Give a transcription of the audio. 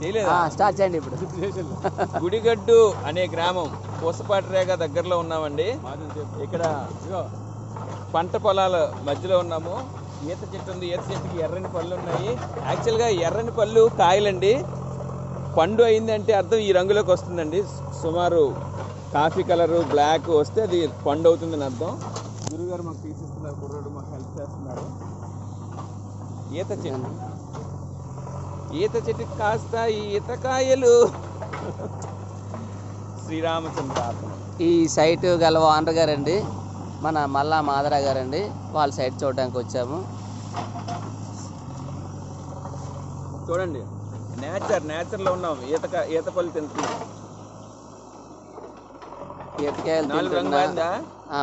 చేయలేదా? స్టార్ట్ చేయండి ఇప్పుడు. గుడిగడ్డు అనే గ్రామం పూసపాటి రేగ దగ్గరలో ఉన్నామండి. ఇక్కడ పంట పొలాల మధ్యలో ఉన్నాము. ఈత చెట్టు ఉంది. ఈత చెట్టుకి ఎర్రని పళ్ళు ఉన్నాయి. యాక్చువల్గా ఎర్రని పళ్ళు కాయలండి. పండు అయిందంటే అర్థం ఈ రంగులోకి వస్తుందండి. సుమారు కాఫీ కలరు బ్లాక్ వస్తే అది పండు అవుతుందని అర్థం. గురుగారు మాకు తీసిస్తున్నారు కుర్రోడు మాకు హెల్ప్ చేస్తున్నారు. ఈత చెట్టు. ఈత చెట్టుకి కాస్త ఈ ఈతకాయలు శ్రీరామచంద్రార్పణం ఈ సైట్ గల ఓనర్ గారండి. మన మల్లా మాదరా గారండి. వాళ్ళ సైట్ చూడడానికి వచ్చాము. చూడండి. నేచర్ నేచర్లో ఉన్నాం. ఈతక ఈత పళ్ళు తింటున్నాం. ఈతకాయలు మారిందా. ఆ,